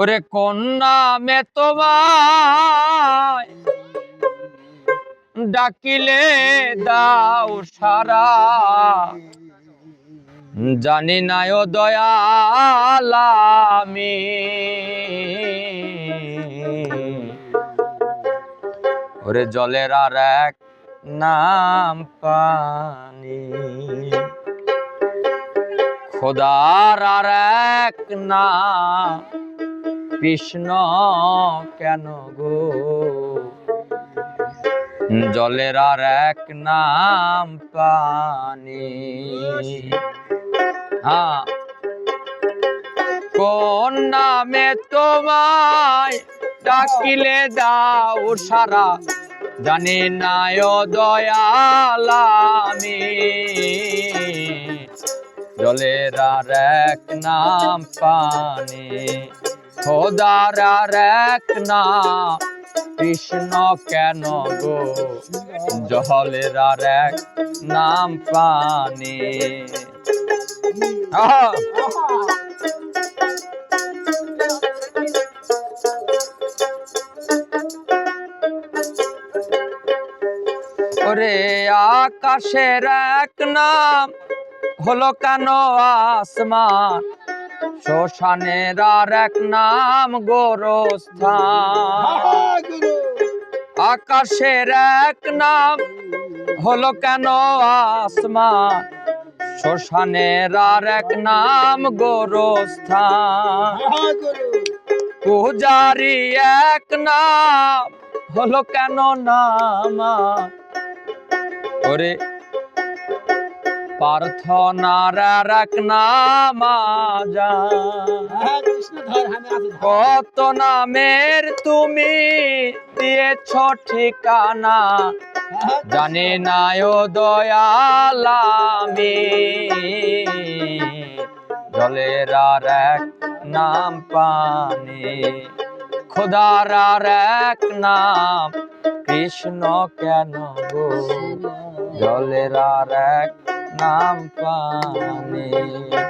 ওরে কন্যা, মে তোমায় ডাকিলে দাও সারা। জানি না ও দয়ালামি ওরে জলের আর এক নাম পানি। খোদার আর এক নাম কৃষ্ণ কেন গো? জলের আর এক নাম পানি। হ্যাঁ। কোন নামে তোমায় ডাকিলে দাও সারা? জানি না ও দয়ালামি জলের আর এক নাম পানি। খোদার আর এক নাম কৃষ্ণ কেন গো? জলের আর এক নাম পানি। ওরে আকাশের এক নাম হলো কেন আসমান? শ্মশানের আর এক নাম গোরস্থান। আকাশের এক নাম হলো কেন আসমান? শ্মশানের আর এক নাম গোরস্থান। পূজারি এক নাম হলো কেন নামা? ওরে প্রার্থনার আর এক নাম যা কত নামের তুমি দিয়েছ ঠিকানা? জানি না ও দয়ালামি। জলের আর এক নাম পানি খোদার আর এক নাম কৃষ্ণ কেন গো? জলের আর এক নাম পানি